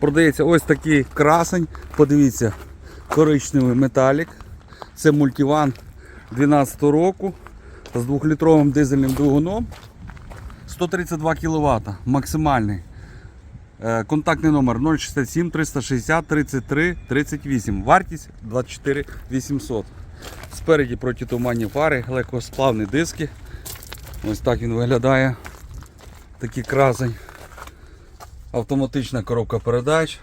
Продається ось такий красень. Подивіться, коричневий металік. Це мультиван 12 року з 2-літровим дизельним двигуном. 132 кВт максимальний. Е, Контактний номер 067 360 33 38. Вартість 24 800. Спереді протитуманні фари, легкосплавні диски. Ось так він виглядає. Такий красень. Автоматична коробка передач.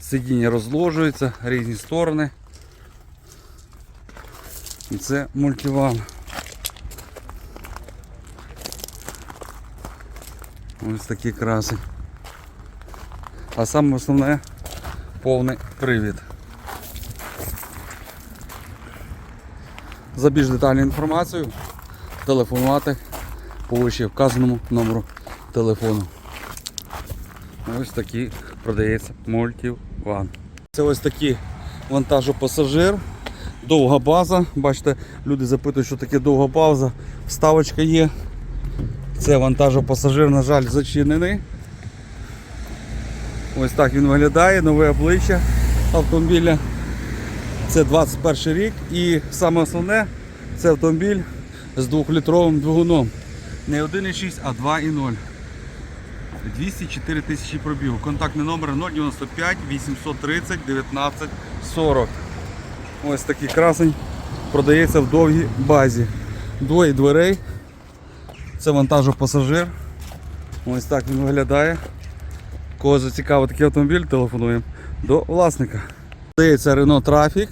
Сидіння розложується, різні сторони. І це мультиван. Ось такий красень. А саме основне повний привід. За більш детальну інформацію телефонувати по вище номеру телефону. Ось такий продається мультиван. Це ось такий вантажопасажир, довга база. Бачите, люди запитують, що таке довга база. Вставочка є. Це вантажопасажир, на жаль, зачинений. Ось так він виглядає, нове обличчя автомобіля. Це 21 рік і саме основне це автомобіль з 2-літровим двигуном. Не 1,6, а 2,0. 204 тисячі пробігу. Контактний номер 095 830 19 40. Ось такий красень продається в довгій базі. Двоє дверей. Це вантажопасажир. Ось так він виглядає. Кого зацікавив такий автомобіль, телефонуємо до власника. Продається Renault Traffic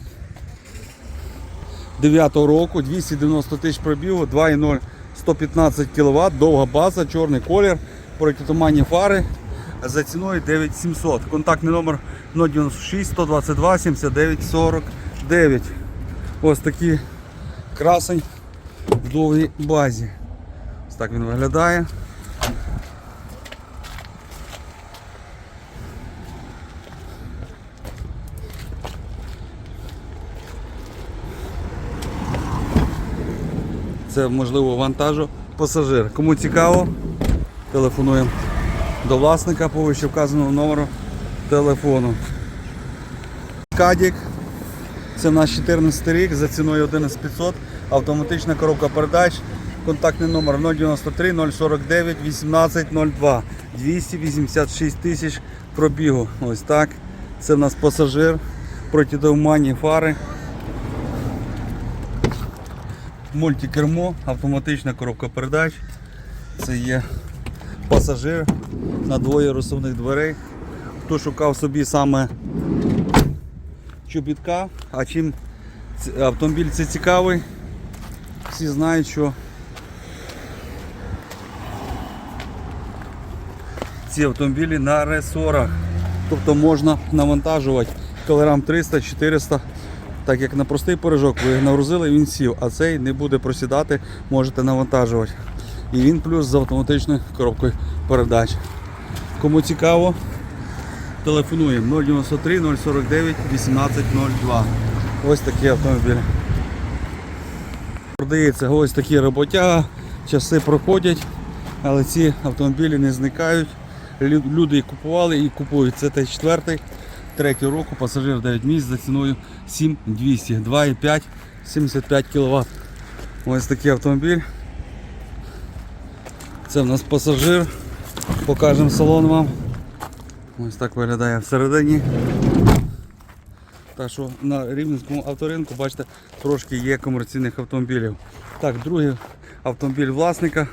9 року, 290 тисяч пробігу, 2,0 115 кВт, довга база, чорний колір, протитуманні фари за ціною 9700. Контактний номер 096 122 79 49. Ось такий красень в довгій базі. Ось так він виглядає. Це можливо вантажу пасажир. Кому цікаво, телефонуємо до власника по вище вказаного номеру телефону. Кадік. Це наш 14 рік за ціною 11500. Автоматична коробка передач. Контактний номер 093 049 1802. 286 тисяч пробігу. Ось так. Це в нас пасажир. Протитуманні фари. Мультикермо, автоматична коробка передач. Це є пасажир на двоє розсувних дверей. Хто шукав собі саме чобітка, а чим автомобіль це цікавий, всі знають, що ці автомобілі на ресорах. Тобто можна навантажувати кілограм 300-400, так як на простий порожок ви нагрузили, він сів, а цей не буде просідати, можете навантажувати. І він плюс з автоматичною коробкою передач. Кому цікаво, телефонуємо 093 049 1802. Ось такий автомобіль. Продається ось такі роботяга, часи проходять, але ці автомобілі не зникають. Люди купували і купують. Це Т4 третього року, пасажир 9 місць за ціною 7200, 2,5, 75 кВт. Ось такий автомобіль. Це в нас пасажир. Покажемо салон вам. Ось так виглядає всередині. Так що на Рівненському авторинку, бачите, трошки є комерційних автомобілів. Так, другий автомобіль власника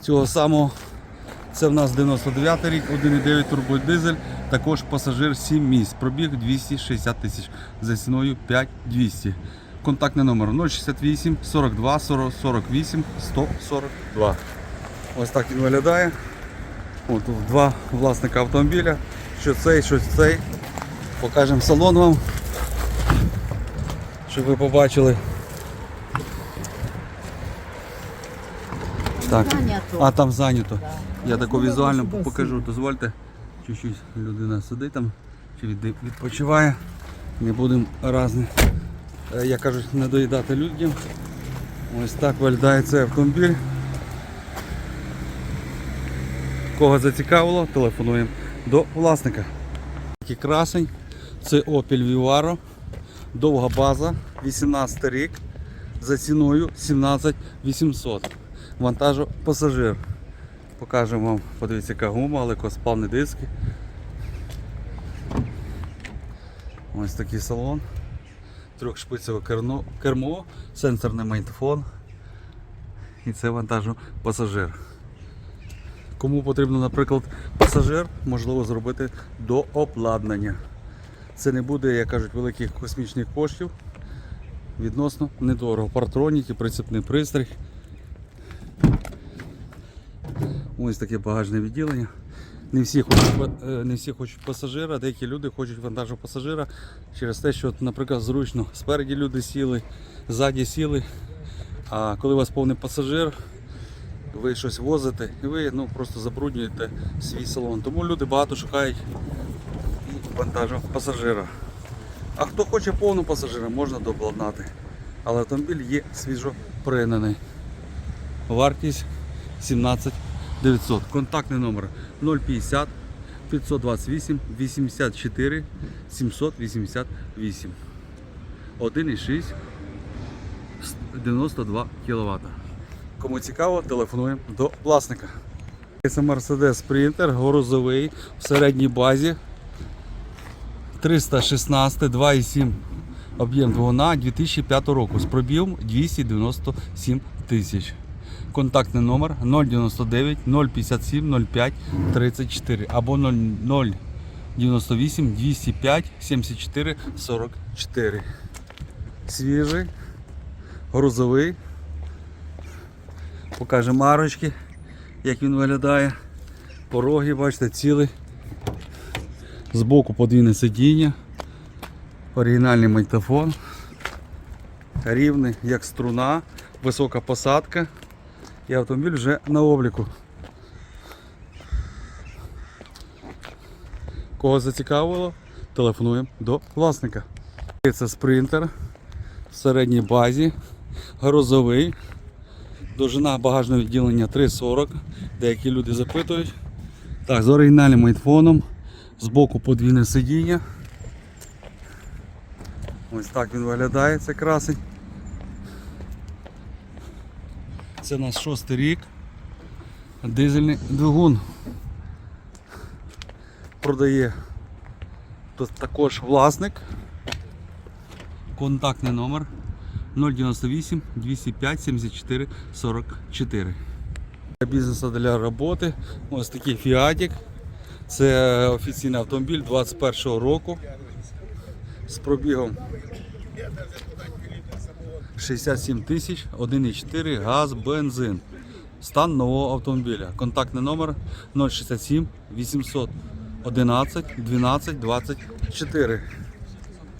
цього самого. Це в нас 99 рік, 1,9 турбодизель, також пасажир 7 місць. Пробіг 260 тисяч за ціною 5200. Контактний номер 068 42 40 48 142. Ось так він виглядає. От тут два власника автомобіля. Що цей, що цей. Покажемо салон вам, щоб ви побачили. Так. А там зайнято. Я тако Ну, візуально покажу, дозвольте. Чуть-чуть людина сидить там, чи відпочиває. Не будемо разні, е, як кажуть, не доїдати людям. Ось так виглядає цей автомобіль. Кого зацікавило, телефонуємо до власника. Такий красень. Це Opel Vivaro. Довга база, 18 рік. За ціною 17 800. Вантажу пасажир. Покажемо вам, подивіться, яка гума, легкосплавні диски. Ось такий салон. Трьохшпицеве кермо, сенсорний магнітофон. І це вантажу пасажир. Кому потрібно, наприклад, пасажир, можливо зробити до обладнання. Це не буде, як кажуть, великих космічних коштів. Відносно недорого. Партроніки, прицепний пристрій. Ось таке багажне відділення. Не всі хочуть, е, не всі хочуть пасажира, деякі люди хочуть вантажу пасажира через те, що, наприклад, зручно спереді люди сіли, ззаді сіли. А коли у вас повний пасажир, ви щось возите і ви ну, просто забруднюєте свій салон. Тому люди багато шукають вантажу пасажира. А хто хоче повну пасажира, можна дообладнати. Але автомобіль є свіжо пригнаний. Вартість 17 900. Контактний номер 050 528 84 788. 1,6 92 кВт. Кому цікаво, телефонуємо до власника. Це Mercedes Sprinter, грузовий в середній базі. 316, 2,7 об'єм двигуна 2005 року з пробігом 297 тисяч. Контактний номер 099 057 05 34 або 098 205 74 44. Свіжий, грузовий. Покажемо марочки, як він виглядає. Пороги, бачите, цілий. Збоку подвійне сидіння. Оригінальний магнітофон. Рівний, як струна, висока посадка. І автомобіль вже на обліку. Кого зацікавило, телефонуємо до власника. Це спринтер в середній базі, грузовий. Довжина багажного відділення 3,40. Деякі люди запитують. Так, з оригінальним айфоном. Збоку подвійне сидіння. Ось так він виглядає, це красень. Це у нас шостий рік. Дизельний двигун. Продає тут також власник. Контактний номер 098 205 74 44. Для бізнесу для роботи. Ось такий фіатік. Це офіційний автомобіль 21 року з пробігом 67 тисяч, 1,4 газ, бензин. Стан нового автомобіля. Контактний номер 067 811 12 24.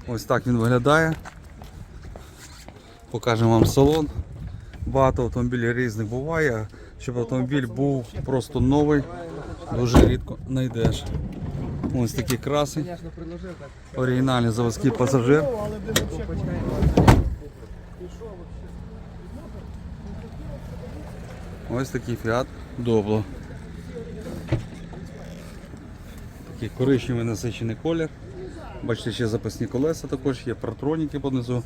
Ось так він виглядає. Покажемо вам салон. Багато автомобілів різних буває. Щоб автомобіль був просто новий, дуже рідко знайдеш. Ось такий красень. Оригінальний заводський пасажир. Ось такий фіат добло. Такий коричневий насичений колір. Бачите, ще запасні колеса також є, партроніки понизу,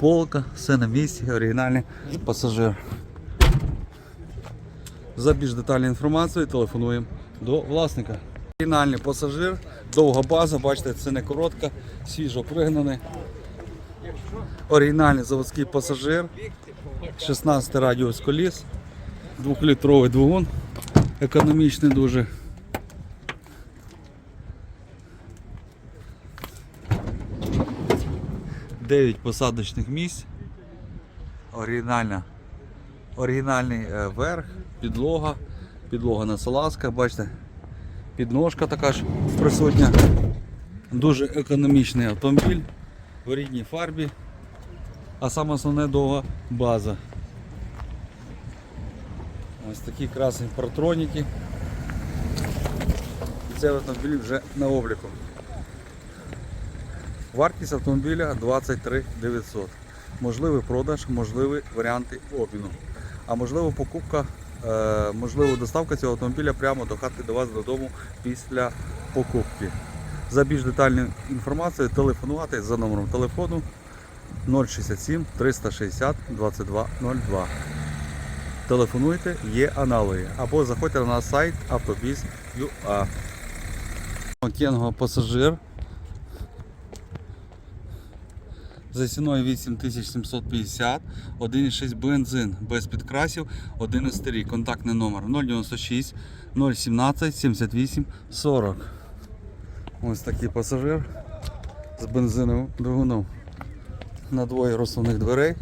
полка, все на місці, оригінальний пасажир. За більш детальною інформацією телефонуємо до власника. Оригінальний пасажир, довга база, бачите, це не коротка, свіжо пригнаний. Оригінальний заводський пасажир, 16 радіус коліс, 2-літровий двигун, економічний дуже. Дев'ять посадочних місць. Оригінальна оригінальний е, верх, підлога, підлога на салазках, бачите, підножка така ж присутня. Дуже економічний автомобіль в рідній фарбі, а саме основне довга база. Ось такі красні партроніки. І цей автомобіль вже на обліку. Вартість автомобіля 23 900. Можливий продаж, можливі варіанти обміну. А можливо покупка е, можливо доставка цього автомобіля прямо до хати до вас додому після покупки. За більш детальною інформацією телефонувати за номером телефону 067 360 2202. Телефонуйте, є аналоги. Або заходьте на сайт автобіз.ua. Кенго пасажир. За ціною 8750, 1,6 бензин без підкрасів, 11 рік. Контактний номер 096 017 78 40. Ось такий пасажир з бензиновим двигуном на двоє розсувних дверей.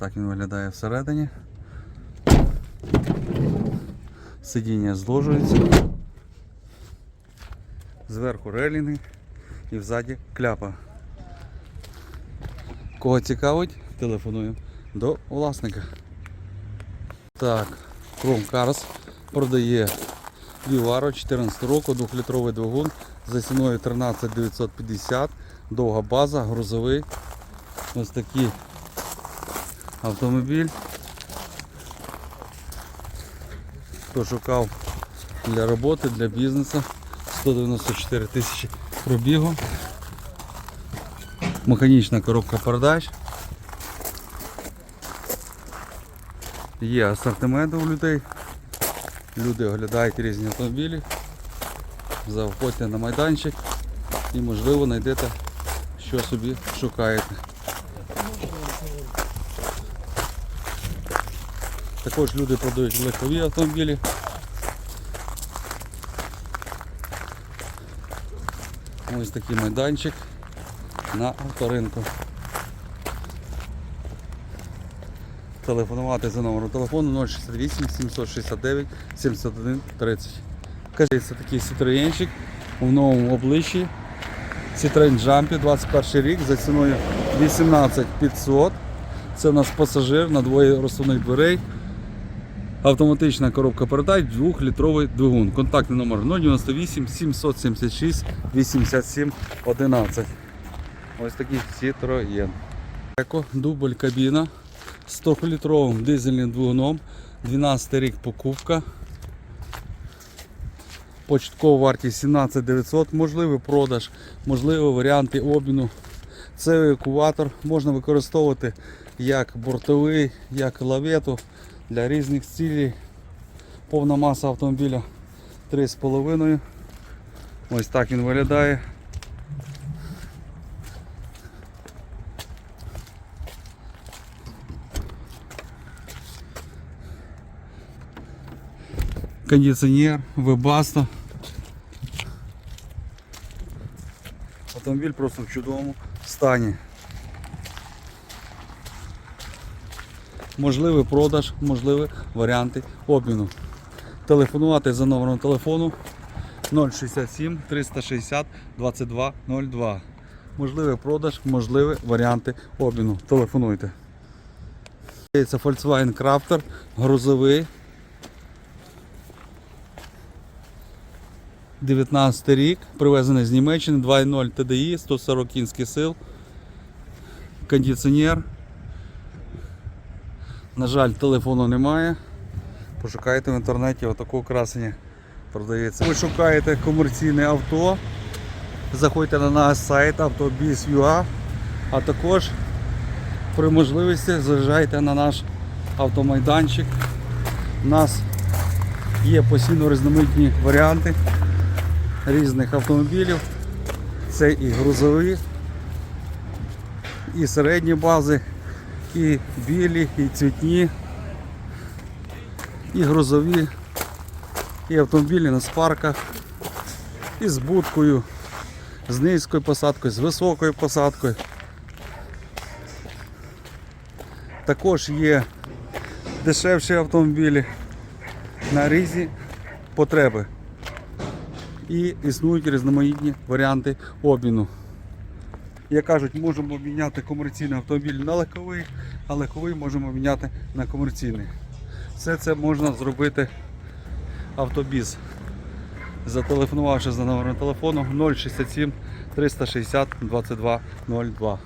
Так він виглядає всередині. Сидіння зложується. Зверху релінги і взаді кляпа. Кого цікавить, телефонуємо до власника. Так, Chrome Cars продає Vivaro 14 року, 2-літровий двигун за ціною 13 950, довга база, грузовий. Ось такий автомобіль. Хто шукав для роботи, для бізнесу. 194 тисячі пробігу. Механічна коробка передач. Є асортимент у людей. Люди оглядають різні автомобілі. Заходьте на майданчик і можливо знайдете, що собі шукаєте. Також люди продають легкові автомобілі. Ось такий майданчик на авторинку. Телефонувати за номером телефону 068 769 71 30. Кажіть, це такий Citroenчик у новому обличчі. Citroen Jumpy 21 рік за ціною 18 500. Це у нас пасажир на двоє розсувних дверей. Автоматична коробка передач, 2-літровий двигун. Контактний номер 098 776 87 11. Ось такий Citroën. Еко, дубль кабіна з 100-літровим дизельним двигуном. 12 рік покупка. Початкова вартість 17 900, можливий продаж, можливі варіанти обміну. Це евакуатор можна використовувати як бортовий, як лавету для різних цілей. Повна маса автомобіля 3,5. Ось так він виглядає. Кондиціонер, вебасто. Автомобіль просто в чудовому стані. Можливий продаж, можливі варіанти обміну. Телефонувати за номером телефону 067 360 2202. Можливий продаж, можливі варіанти обміну. Телефонуйте. Це Volkswagen Crafter, грузовий. 19 рік, привезений з Німеччини, 2.0 TDI, 140 кінських сил, кондиціонер. На жаль, телефону немає. Пошукайте в інтернеті отаку красення продається. Ви шукаєте комерційне авто, заходьте на наш сайт автобіз.ua, а також при можливості заїжджайте на наш автомайданчик. У нас є постійно різноманітні варіанти різних автомобілів. Це і грузові, і середні бази, і білі, і цвітні, і грузові, і автомобілі на спарках, і з будкою, з низькою посадкою, з високою посадкою. Також є дешевші автомобілі на різні потреби. І існують різноманітні варіанти обміну. Як кажуть, можемо міняти комерційний автомобіль на легковий, а легковий можемо міняти на комерційний. Все це можна зробити автобіз. Зателефонувавши за номером телефону 067 360 2202.